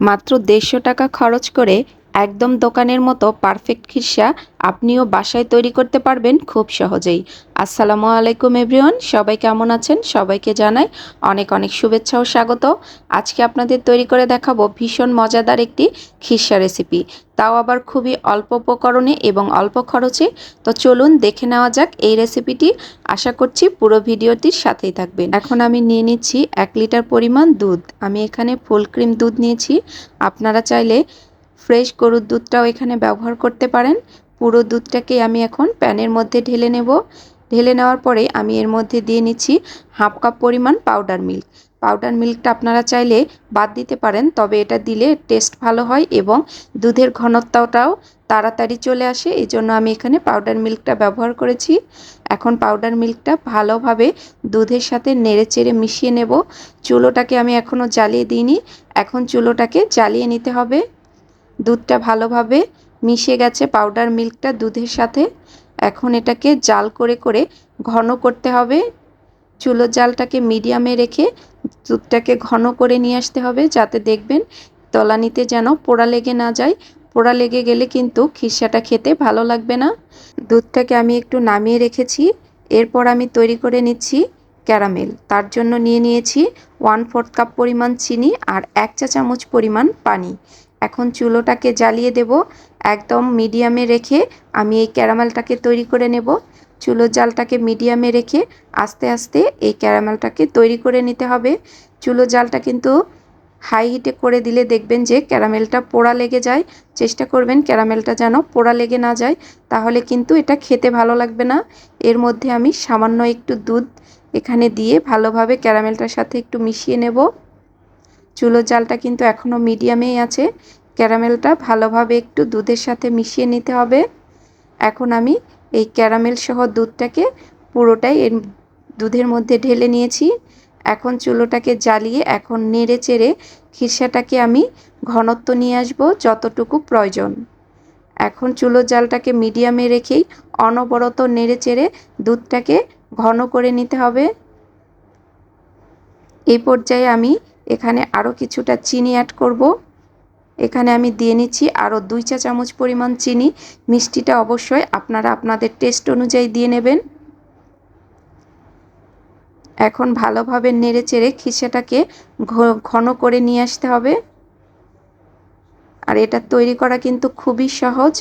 মাত্র দেড়শো টাকা খরচ করে একদম দোকানের মতো পারফেক্ট খিরসা আপনিও বাসায় তৈরি করতে পারবেন খুব সহজেই। আসসালামু আলাইকুম এভরিওয়ান সবাই কেমন আছেন? সবাইকে জানাই অনেক অনেক শুভেচ্ছা ও স্বাগত। আজকে আপনাদের তৈরি করে দেখাবো ভীষণ মজাদার একটি খিরসা রেসিপি তাও আবার খুবই অল্প উপকরণে এবং অল্প খরচে। তো চলুন দেখে নেওয়া যাক এই রেসিপিটি আশা করছি পুরো ভিডিওটির সাথেই থাকবেন। এখন আমি নিয়ে নিচ্ছি এক লিটার পরিমাণ দুধ। আমি এখানে ফুল ক্রিম দুধ নিয়েছি। আপনারা চাইলে ফ্রেশ গরুর দুধটাও এখানে ব্যবহার করতে পারেন। পুরো দুধটাকে আমি এখন প্যানের মধ্যে ঢেলে নেব। ঢেলে নেওয়ার পরে আমি এর মধ্যে দিয়ে নিচ্ছি হাফ কাপ পরিমাণ পাউডার মিল্ক। পাউডার মিল্কটা আপনারা চাইলে বাদ দিতে পারেন, তবে এটা দিলে টেস্ট ভালো হয় এবং দুধের ঘনত্বটাও তাড়াতাড়ি চলে আসে। এই জন্য আমি এখানে পাউডার মিল্কটা ব্যবহার করেছি। এখন পাউডার মিল্কটা ভালোভাবে দুধের সাথে নেড়ে চেড়ে মিশিয়ে নেব। চুলোটাকে আমি এখনও জ্বালিয়ে দিইনি। এখন চুলোটাকে জ্বালিয়ে নিতে হবে। দুধটা ভালোভাবে মিশে গেছে পাউডার মিল্কটা দুধের সাথে। এখন এটাকে জাল করে করে ঘন করতে হবে। চুলো জালটাকে মিডিয়ামে রেখে দুধটাকে ঘন করে নিয়ে আসতে হবে যাতে দেখবেন তলানিতে যেন পোড়া লেগে না যায়। পোড়া লেগে গেলে কিন্তু খিসাটা খেতে ভালো লাগবে না। দুধটাকে আমি একটু নামিয়ে রেখেছি। এরপর আমি তৈরি করে নিচ্ছি ক্যারামেল। তার জন্য নিয়ে নিয়েছি ওয়ান ফোর্থ কাপ পরিমাণ চিনি আর এক চা চামচ পরিমাণ পানি। এখন চুলোটাকে জ্বালিয়ে দেব। একদম মিডিয়ামে রেখে আমি এই ক্যারামেলটাকে তৈরি করে নেব। চুলোর জালটাকে মিডিয়ামে রেখে আস্তে আস্তে এই ক্যারামেলটাকে তৈরি করে নিতে হবে। চুলো জালটা কিন্তু হাই হিটে করে দিলে দেখবেন যে ক্যারামেলটা পোড়া লেগে যায়। চেষ্টা করবেন ক্যারামেলটা যেন পোড়া লেগে না যায়। তাহলে কিন্তু এটা খেতে ভালো লাগবে না। এর মধ্যে আমি সামান্য একটু দুধ এখানে দিয়ে ভালোভাবে ক্যারামেলটার সাথে একটু মিশিয়ে নেব। চুলোর জালটা কিন্তু এখনও মিডিয়ামেই আছে। ক্যারামেলটা ভালোভাবে একটু দুধের সাথে মিশিয়ে নিতে হবে। এখন আমি এই ক্যারামেল সহ দুধটাকে পুরোটাই এর দুধের মধ্যে ঢেলে নিয়েছি। এখন চুলোটাকে জ্বালিয়ে এখন নেড়ে চেড়ে খিরসাটাকে আমি ঘনত্ব নিয়ে আসব যতটুকু প্রয়োজন। এখন চুলোর জালটাকে মিডিয়ামে রেখেই অনবরত নেড়ে চেড়ে দুধটাকে ঘন করে নিতে হবে। এই পর্যায়ে আমি এখানে আরও কিছুটা চিনি অ্যাড করব। এখানে আমি দিয়ে নিচ্ছি আরও দুই চা চামচ পরিমাণ চিনি। মিষ্টিটা অবশ্যই আপনারা আপনাদের টেস্ট অনুযায়ী দিয়ে নেবেন। এখন ভালোভাবে নেড়ে চেড়ে খিসাটাকে ঘন করে নিয়ে আসতে হবে। আর এটা তৈরি করা কিন্তু খুবই সহজ।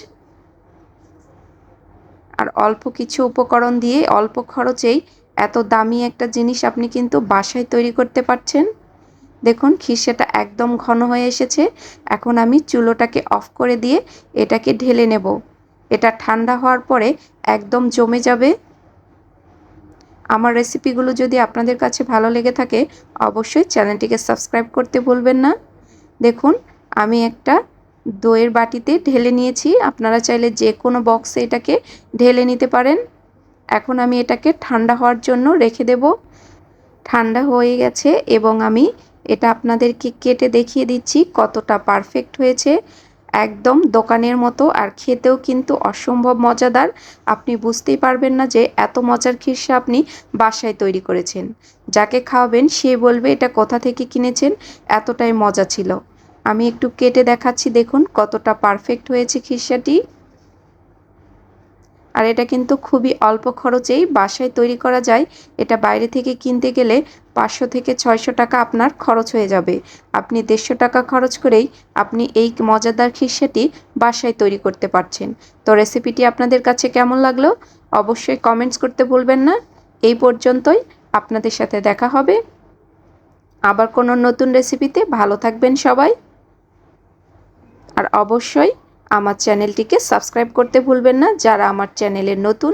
আর অল্প কিছু উপকরণ দিয়ে অল্প খরচেই এত দামি একটা জিনিস আপনি কিন্তু বাসায় তৈরি করতে পারছেন। দেখুন, খিসেটা একদম ঘন হয়ে এসেছে। এখন আমি চুলোটাকে অফ করে দিয়ে এটাকে ঢেলে নেব। এটা ঠান্ডা হওয়ার পরে একদম জমে যাবে। আমার রেসিপিগুলো যদি আপনাদের কাছে ভালো লেগে থাকে, অবশ্যই চ্যানেলটিকে সাবস্ক্রাইব করতে ভুলবেন না। দেখুন, আমি একটা দইয়ের বাটিতে ঢেলে নিয়েছি। আপনারা চাইলে যে কোনো বক্সে এটাকে ঢেলে নিতে পারেন। এখন আমি এটাকে ঠান্ডা হওয়ার জন্য রেখে দেব। ঠান্ডা হয়ে গেছে এবং আমি এটা আপনাদেরকে কেটে দেখিয়ে দিচ্ছি কতটা পারফেক্ট হয়েছে। একদম দোকানের মতো আর খেতেও কিন্তু অসম্ভব মজাদার। আপনি বুঝতেই পারবেন না যে এত মজার খিরসা আপনি বাসায় তৈরি করেছেন। যাকে খাওয়াবেন সে বলবে, এটা কোথা থেকে কিনেছেন? এতটাই মজা ছিল। আমি একটু কেটে দেখাচ্ছি, দেখুন কতটা পারফেক্ট হয়েছে খিরসাটি আর এটা কিন্তু খুবই অল্প খরচেই বাসায় তৈরি করা যায়। এটা বাইরে থেকে কিনতে গেলে পাঁচশো থেকে ছয়শো টাকা আপনার খরচ হয়ে যাবে। আপনি দেড়শো টাকা খরচ করেই আপনি এই মজাদার খিসাটি বাসায় তৈরি করতে পারছেন। তো রেসিপিটি আপনাদের কাছে কেমন লাগল? অবশ্যই কমেন্টস করতে ভুলবেন না। এই পর্যন্তই আপনাদের সাথে দেখা হবে। আবার কোনো নতুন রেসিপিতে ভালো থাকবেন সবাই। আর অবশ্যই আমার চ্যানেলটিকে সাবস্ক্রাইব করতে ভুলবেন না যারা আমার চ্যানেলে নতুন।